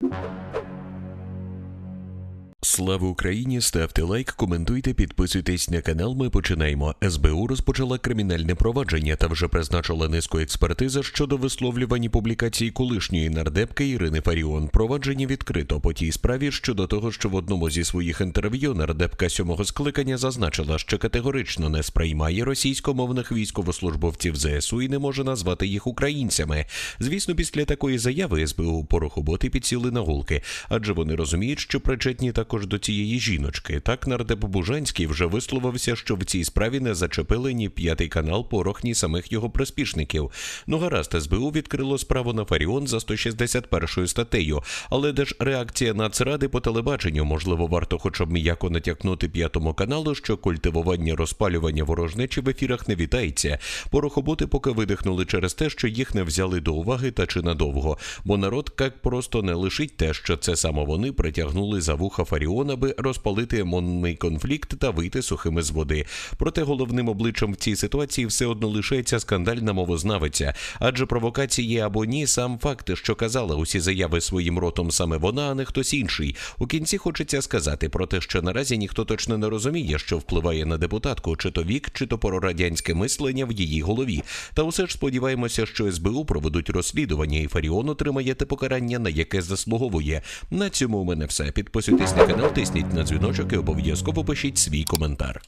you Слава Україні! Ставте лайк, коментуйте, підписуйтесь на канал. Ми починаємо. СБУ розпочала кримінальне провадження та вже призначила низку експертизи щодо висловлювань і публікацій колишньої нардепки Ірини Фаріон. Провадження відкрито по тій справі щодо того, що в одному зі своїх інтерв'ю нардепка сьомого скликання зазначила, що категорично не сприймає російськомовних військовослужбовців ЗСУ і не може назвати їх українцями. Звісно, після такої заяви СБУ порохоботи підсіли на гулки, адже вони розуміють, що причетні також до цієї жіночки. Так нардеп Бужанський вже висловився, що в цій справі не зачепили ні п'ятий канал порох, ні самих його приспішників. Ну гаразд, СБУ відкрило справу на Фаріон за 161 статтею. Але де ж реакція Нацради по телебаченню? Можливо, варто хоча б м'яко натякнути п'ятому каналу, що культивування розпалювання ворожнечі в ефірах не вітається. Порохоботи поки видихнули через те, що їх не взяли до уваги та чи надовго. Бо народ як просто не лишить те, що це саме вони притягнули за вуха Фаріон, аби розпалити емонний конфлікт та вийти сухими з води. Проте головним обличчям в цій ситуації все одно лишається скандальна мовознавиця, адже провокації або ні, сам факт, що казала усі заяви своїм ротом саме вона, а не хтось інший. У кінці хочеться сказати про те, що наразі ніхто точно не розуміє, що впливає на депутатку, чи то вік, чи то прорадянське мислення в її голові. Та усе ж сподіваємося, що СБУ проведуть розслідування, і Фаріон отримає те покарання, на яке заслуговує. На цьому у мене все. Підписуйтесь на канал, тисніть на дзвіночок і обов'язково пишіть свій коментар.